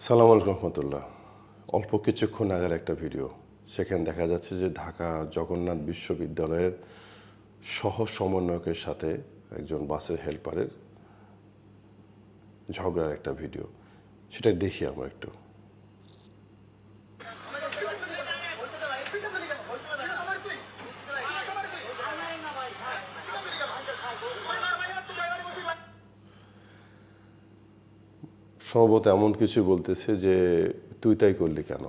সালাম আলাইকুম রহমতুল্লাহ। অল্প কিছুক্ষণ আগের একটা ভিডিও। সেখানে দেখা যাচ্ছে যে ঢাকা জগন্নাথ বিশ্ববিদ্যালয়ের সহ সমন্বয়কের সাথে একজন বাসের হেল্পারের ঝগড়ার একটা ভিডিও। সেটা দেখি আমরা একটু। সম্ভবত এমন কিছু বলতেছে যে, তুই তাই করলি কেন?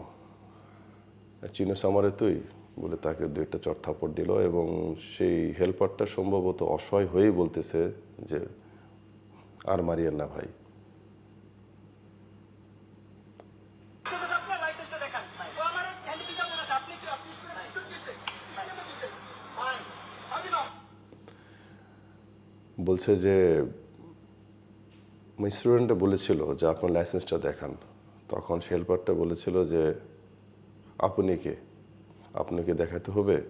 চিনো সামারে তুই বলে তাকে দু একটা চড়থাপড় দিল এবং সেই হেল্পারটা সম্ভবত অসহায় হয়েই বলতেছে যে, আর মারিয়েন না ভাই। বলছে লাইসেন্সটা যে স্টুডেন্টটা বলেছিল যে, আপনার লাইসেন্সটা দেখান। তখন হেল্পারটা বলেছিল যে, আপনি কে? আপনাকে দেখাতে হবে?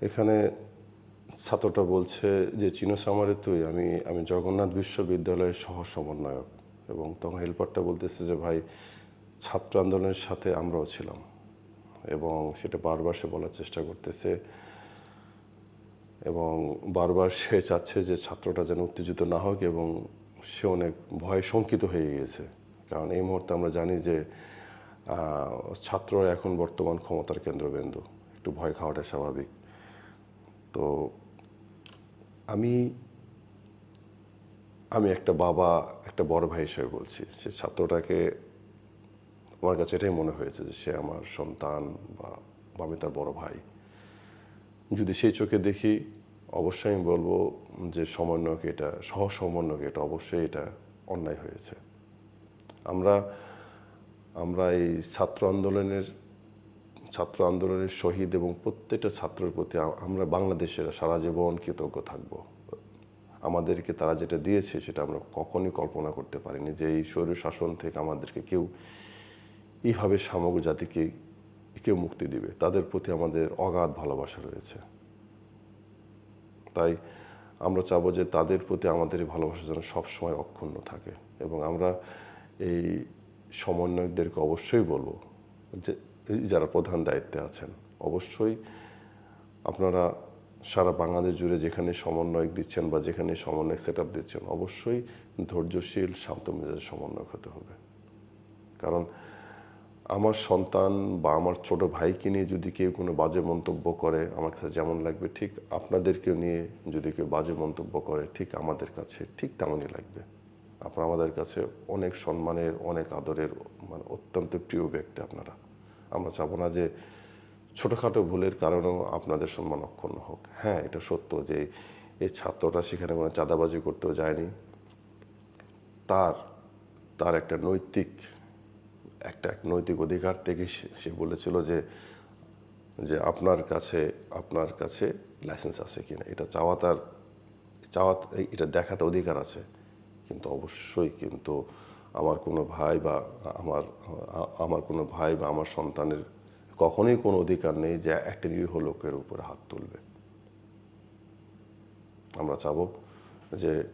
এখানে ছাত্রটা বলছে যে, চিনো সামারে তুই, আমি আমি জগন্নাথ বিশ্ববিদ্যালয়ের সহ সমন্বয়ক এবং তখন হেল্পারটা বলতেছে যে, ভাই, ছাত্র আন্দোলনের সাথে আমরাও ছিলাম। এবং সেটা বারবার সে বলার চেষ্টা করতেছে। এবং বারবার সে চাচ্ছে যে, ছাত্রটা যেন উত্তেজিত না হোক এবং সে অনেক ভয় শঙ্কিত হয়ে গিয়েছে। কারণ এই মুহূর্তে আমরা জানি যে ছাত্ররা এখন বর্তমান ক্ষমতার কেন্দ্রবিন্দু। একটু ভয় খাওয়াটা স্বাভাবিক। তো আমি আমি একটা বাবা, একটা বড় ভাই হিসেবে বলছি। সে ছাত্রটাকে আমার কাছে এটাই মনে হয়েছে যে সে আমার সন্তান বা আমি তার বড় ভাই। যদি সেই চোখে দেখি, অবশ্যই আমি বলব যে সমন্বয়কে এটা সহ সমন্বয়কে এটা অবশ্যই এটা অন্যায় হয়েছে। আমরা আমরা এই ছাত্র আন্দোলনের ছাত্র আন্দোলনের শহীদ এবং প্রত্যেকটা ছাত্রের প্রতি আমরা বাংলাদেশের সারা জীবন কৃতজ্ঞ থাকব। আমাদেরকে তারা যেটা দিয়েছে সেটা আমরা কখনই কল্পনা করতে পারিনি যে এই স্বৈর শাসন থেকে আমাদেরকে কেউ এইভাবে সমগ্র জাতিকে কেউ মুক্তি দিবে। তাদের প্রতি আমাদের অগাধ ভালোবাসা রয়েছে। তাই আমরা চাবো যে তাদের প্রতি আমাদের এই ভালোবাসা যেন সবসময় অক্ষুণ্ণ থাকে এবং আমরা এই সমন্বয়কদেরকে অবশ্যই বলব যে যারা প্রধান দায়িত্বে আছেন, অবশ্যই আপনারা সারা বাংলাদেশ জুড়ে যেখানে সমন্বয়ক দিচ্ছেন বা যেখানে সমন্বয়ক সেট আপ দিচ্ছেন, অবশ্যই ধৈর্যশীল, শান্ত মেজাজের সমন্বয়ক হতে হবে। কারণ আমার সন্তান বা আমার ছোট ভাইকে নিয়ে যদি কেউ কোনো বাজে মন্তব্য করে, আমার কাছে যেমন লাগবে, ঠিক আপনাদেরকেও নিয়ে যদি কেউ বাজে মন্তব্য করে, ঠিক আমাদের কাছে, ঠিক তেমনই লাগবে। আপনারা আমাদের কাছে অনেক সম্মানের, অনেক আদরের মানে অত্যন্ত প্রিয় ব্যক্তি আপনারা। আমরা চাবো না যে ছোটোখাটো ভুলের কারণেও আপনাদের সম্মান অক্ষুণ্ণ হোক। হ্যাঁ এটা সত্য যে এই ছাত্রটা সেখানে কোনো চাঁদাবাজি করতেও যায়নি। তার তার একটা নৈতিক, একটা এক নৈতিক অধিকার থেকে সে- বলেছিল যে যে আপনার কাছে আপনার কাছে লাইসেন্স আছে কিনা। এটা চাওয়া তার, চাওয়া, এটা দেখাতে অধিকার আছে। কিন্তু অবশ্যই কিন্তু আমার কোনো ভাই বা আমার আমার কোনো ভাই বা আমার সন্তানের কখনোই কোনো অধিকার নেই যে একটা নিরীহ লোকের উপরে হাত তুলবে। আমরা চাবো যে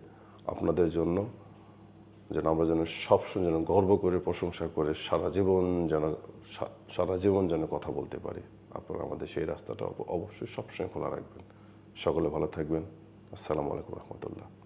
আপনাদের জন্য যেন আমরা যেন সবসময় যেন গর্ব করে, প্রশংসা করে সারা জীবন যেন সারা জীবন যেন কথা বলতে পারি। আপনারা আমাদের সেই রাস্তাটা অবশ্যই সবসময় খোলা রাখবেন। সকলে ভালো থাকবেন। আসসালামু আলাইকুম রহমতুল্লাহ।